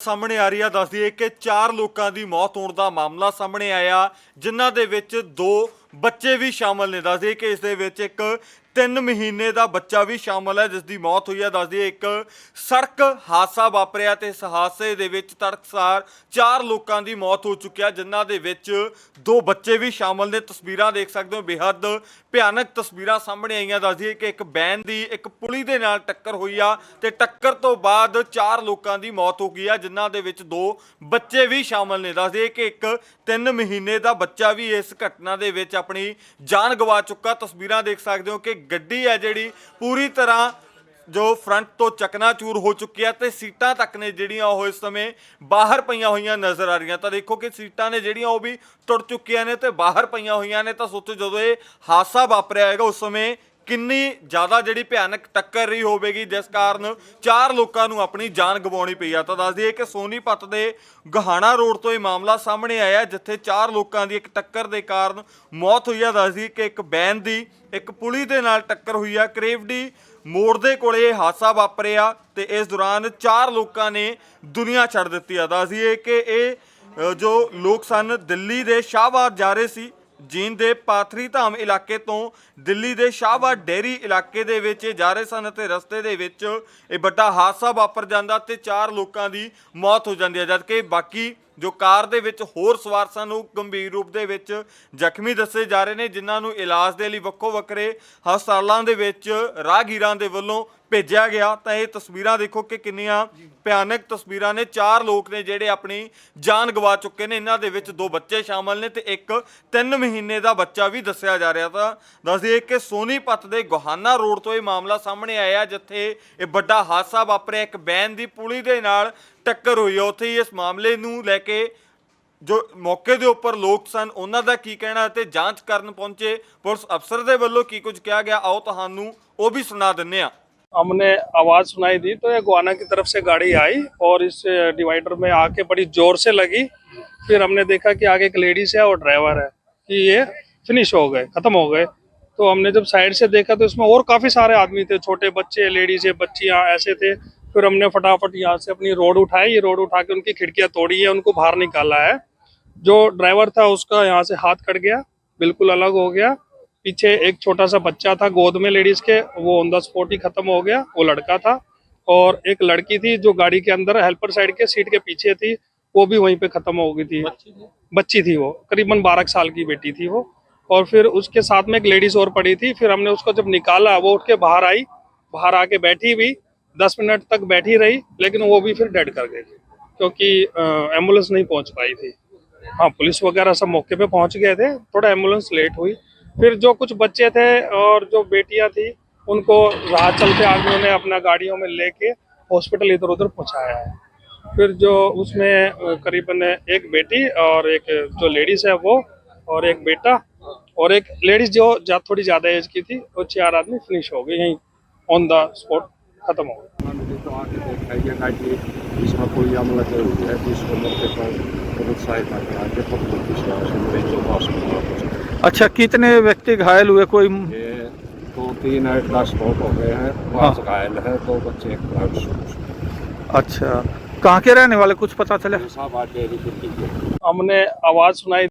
ਸਾਹਮਣੇ ਆ ਰਹੀ ਆ ਦੱਸਦੀ ਹੈ ਕਿ ਚਾਰ ਲੋਕਾਂ ਦੀ ਮੌਤ ਹੋਣ ਦਾ ਮਾਮਲਾ ਸਾਹਮਣੇ ਆਇਆ, ਜਿਨ੍ਹਾਂ ਦੇ ਵਿੱਚ ਦੋ ਬੱਚੇ ਵੀ ਸ਼ਾਮਲ ਨੇ। ਦੱਸਦੀ ਹੈ ਕਿ ਇਸ ਦੇ ਵਿੱਚ ਇੱਕ 3 ਮਹੀਨੇ ਦਾ ਬੱਚਾ ਵੀ ਸ਼ਾਮਲ ਹੈ, ਜਿਸ ਦੀ ਮੌਤ ਹੋਈ ਹੈ। ਦੱਸਦੀ ਇੱਕ ਸੜਕ ਹਾਦਸਾ ਵਾਪਰਿਆ ਤੇ ਇਸ ਹਾਦਸੇ ਦੇ ਵਿੱਚ ਤੜਕਸਾਰ ਚਾਰ ਲੋਕਾਂ ਦੀ ਮੌਤ ਹੋ ਚੁੱਕੀ ਹੈ, ਜਿਨ੍ਹਾਂ ਦੇ ਵਿੱਚ ਦੋ ਬੱਚੇ ਵੀ ਸ਼ਾਮਲ ਨੇ। ਤਸਵੀਰਾਂ ਦੇਖ ਸਕਦੇ ਹੋ, ਬੇਹੱਦ ਭਿਆਨਕ ਤਸਵੀਰਾਂ ਸਾਹਮਣੇ ਆਈਆਂ। ਦੱਸਦੀ ਹੈ ਕਿ ਇੱਕ ਬੈਨ ਦੀ ਇੱਕ ਪੁਲੀ ਦੇ ਨਾਲ ਟੱਕਰ ਹੋਈ ਆ ਤੇ ਟੱਕਰ ਤੋਂ ਬਾਅਦ ਚਾਰ ਲੋਕਾਂ ਦੀ ਮੌਤ ਹੋ ਗਈ ਆ, ਜਿਨ੍ਹਾਂ ਦੇ ਵਿੱਚ ਦੋ ਬੱਚੇ ਵੀ ਸ਼ਾਮਲ ਨੇ। ਦੱਸਦੀ ਹੈ ਕਿ ਇੱਕ 3 ਮਹੀਨੇ ਦਾ ਬੱਚਾ ਵੀ ਇਸ ਘਟਨਾ ਦੇ ਵਿੱਚ ਆਪਣੀ ਜਾਨ ਗਵਾ ਚੁੱਕਾ। ਤਸਵੀਰਾਂ ਦੇਖ ਸਕਦੇ ਹੋ ਕਿ ਗੱਡੀ ਹੈ ਜਿਹੜੀ ਪੂਰੀ ਤਰ੍ਹਾਂ ਜੋ ਫਰੰਟ ਤੋਂ ਚਕਨਾਚੂਰ ਹੋ ਚੁੱਕੀ ਹੈ ਤੇ ਸੀਟਾਂ ਤੱਕ ਨੇ ਜਿਹੜੀਆਂ ਉਹ ਇਸ ਸਮੇਂ ਬਾਹਰ ਪਈਆਂ ਹੋਈਆਂ ਨਜ਼ਰ ਆ ਰਹੀਆਂ। ਤਾਂ ਦੇਖੋ ਕਿ ਸੀਟਾਂ ਨੇ ਜਿਹੜੀਆਂ ਉਹ ਵੀ ਟੁੱਟ ਚੁੱਕੀਆਂ ਨੇ ਤੇ ਬਾਹਰ ਪਈਆਂ ਹੋਈਆਂ ਨੇ। ਤਾਂ ਸੋਚੋ ਜਦੋਂ ਇਹ ਹਾਦਸਾ ਵਾਪਰਿਆ ਹੈਗਾ, ਉਸ ਸਮੇਂ ਕਿੰਨੀ ਜ਼ਿਆਦਾ ਜਿਹੜੀ ਭਿਆਨਕ ਟੱਕਰ ਰਹੀ ਹੋਵੇਗੀ, ਜਿਸ ਕਾਰਨ ਚਾਰ ਲੋਕਾਂ ਨੂੰ ਆਪਣੀ ਜਾਨ ਗਵਾਉਣੀ ਪਈ ਆ। ਤਾਂ ਦੱਸ ਦਈਏ ਕਿ ਸੋਨੀਪਤ ਦੇ ਗਹਾਣਾ ਰੋਡ ਤੋਂ ਇਹ ਮਾਮਲਾ ਸਾਹਮਣੇ ਆਇਆ, ਜਿੱਥੇ ਚਾਰ ਲੋਕਾਂ ਦੀ ਇੱਕ ਟੱਕਰ ਦੇ ਕਾਰਨ ਮੌਤ ਹੋਈ ਆ। ਦੱਸ ਦਈਏ ਕਿ ਇੱਕ ਬੈਨ ਦੀ, ਇੱਕ ਪੁਲੀ ਦੇ ਨਾਲ ਟੱਕਰ ਹੋਈ ਆ। ਕਰੇਵਡੀ ਮੋੜ ਦੇ ਕੋਲੇ ਇਹ ਹਾਦਸਾ ਵਾਪਰਿਆ ਤੇ ਇਸ ਦੌਰਾਨ ਚਾਰ ਲੋਕਾਂ ਨੇ ਦੁਨੀਆ ਛੱਡ ਦਿੱਤੀ ਆ। ਦੱਸ ਦਈਏ ਕਿ ਇਹ ਜੋ ਲੋਕ ਸਨ, ਦਿੱਲੀ ਦੇ ਸ਼ਾਹਬਾਦ ਜਾ ਰਹੇ ਸੀ। ਜੀਂਦ ਦੇ ਪਾਥਰੀ ਧਾਮ ਇਲਾਕੇ ਤੋਂ ਦਿੱਲੀ ਦੇ ਸ਼ਾਹਬਾਦ ਡੇਰੀ ਇਲਾਕੇ ਦੇ ਵਿੱਚ ਇਹ ਜਾ ਰਹੇ ਸਨ ਅਤੇ ਰਸਤੇ ਦੇ ਵਿੱਚ ਇਹ ਵੱਡਾ ਹਾਦਸਾ ਵਾਪਰ ਜਾਂਦਾ ਤੇ ਚਾਰ ਲੋਕਾਂ ਦੀ ਮੌਤ ਹੋ ਜਾਂਦੀ ਹੈ, ਜਦਕਿ ਬਾਕੀ ਜੋ ਕਾਰ ਦੇ ਵਿੱਚ ਹੋਰ ਸਵਾਰ ਸਨ, ਉਹ ਗੰਭੀਰ ਰੂਪ ਦੇ ਵਿੱਚ ਜ਼ਖਮੀ ਦੱਸੇ ਜਾ ਰਹੇ ਨੇ, ਜਿਨ੍ਹਾਂ ਨੂੰ ਇਲਾਜ ਦੇ ਲਈ ਵੱਖੋ ਵੱਖਰੇ ਹਸਪਤਾਲਾਂ ਦੇ ਵਿੱਚ ਰਾਹਗੀਰਾਂ ਦੇ ਵੱਲੋਂ ਭੇਜਿਆ ਗਿਆ। ਤਾਂ ਇਹ ਤਸਵੀਰਾਂ ਦੇਖੋ ਕਿ ਕਿੰਨੀਆਂ ਭਿਆਨਕ ਤਸਵੀਰਾਂ ਨੇ। ਚਾਰ ਲੋਕ ਨੇ ਜਿਹੜੇ ਆਪਣੀ ਜਾਨ ਗਵਾ ਚੁੱਕੇ ਨੇ। ਇਹਨਾਂ ਦੇ ਵਿੱਚ ਦੋ ਬੱਚੇ ਸ਼ਾਮਲ ਨੇ ਤੇ ਇੱਕ 3 ਮਹੀਨੇ ਦਾ ਬੱਚਾ ਵੀ ਦੱਸਿਆ ਜਾ ਰਿਹਾ। ਤਾਂ ਦੱਸ ਦਈਏ ਕਿ ਸੋਨੀਪਤ ਦੇ ਗੋਹਾਨਾ ਰੋਡ ਤੋਂ ਇਹ ਮਾਮਲਾ ਸਾਹਮਣੇ ਆਇਆ, ਜਿੱਥੇ ਇਹ ਵੱਡਾ ਹਾਦਸਾ ਵਾਪਰਿਆ। ਇੱਕ ਬੈਨ ਦੀ ਪੁਲੀ ਦੇ ਨਾਲ ਟੱਕਰ ਹੋਈ ਆ ਉੱਥੇ ਹੀ ਇਸ ਮਾਮਲੇ ਨੂੰ ਲੈ ਕੇ ਜੋ ਮੌਕੇ ਦੇ ਉੱਪਰ ਲੋਕ ਸਨ ਉਹਨਾਂ ਦਾ ਕੀ ਕਹਿਣਾ ਤੇ ਜਾਂਚ ਕਰਨ ਪਹੁੰਚੇ ਪੁਲਿਸ ਅਫਸਰ ਦੇ ਵੱਲੋਂ ਕੀ ਕੁਝ ਕਿਹਾ ਗਿਆ ਆਓ ਤੁਹਾਨੂੰ ਉਹ ਵੀ ਸੁਣਾ ਦਿੰਨੇ ਆ हमने आवाज सुनाई दी तो ये गुआना की तरफ से गाड़ी आई और इस डिवाइडर में आके बड़ी जोर से लगी फिर हमने देखा कि आगे एक लेडीज है और ड्राइवर है कि ये फिनिश हो गए खत्म हो गए तो हमने जब साइड से देखा तो इसमें और काफी सारे आदमी थे छोटे बच्चे लेडीज है बच्चियां ऐसे थे फिर हमने फटाफट यहाँ से अपनी रोड उठाई। ये रोड उठा के उनकी खिड़कियाँ तोड़ी है उनको बाहर निकाला है। जो ड्राइवर था उसका यहाँ से हाथ कट गया बिल्कुल अलग हो गया। पीछे एक छोटा सा बच्चा था गोद में लेडीज़ के वो ऑन द स्पॉट ही खत्म हो गया वो लड़का था। और एक लड़की थी जो गाड़ी के अंदर हेल्पर साइड के सीट के पीछे थी वो भी वहीं पे खत्म हो गई थी। बच्ची थी? वो करीबन बारह साल की बेटी थी वो। और फिर उसके साथ में एक लेडीज़ और पड़ी थी फिर हमने उसको जब निकाला वो उठ के बाहर आई बाहर आके बैठी भी दस मिनट तक बैठी रही, लेकिन वो भी फिर डेड कर गई क्योंकि एंबुलेंस नहीं पहुँच पाई थी। हाँ पुलिस वगैरह सब मौके पे पहुँच गए थे, थोड़ा एंबुलेंस लेट हुई। फिर जो कुछ बच्चे थे और जो बेटियाँ थी, उनको राह चलते आदमियों ने अपना गाड़ियों में लेके हॉस्पिटल इधर उधर पहुँचाया है। फिर जो उसमें करीबन एक बेटी और एक, जो लेडीज़ है वो, और एक बेटा, और एक लेडीज़ जो थोड़ी ज़्यादा एज की थी, वो चार आदमी फिनिश हो गए यहीं ऑन द स्पॉट खत्म होगा अच्छा कितने व्यक्ति घायल हुए? कोई दो तीन एट हो गए हैं हाँ। घायल है तो बच्चे अच्छा कहाँ के रहने वाले? कुछ पता चले? हमने आवाज़ सुनाई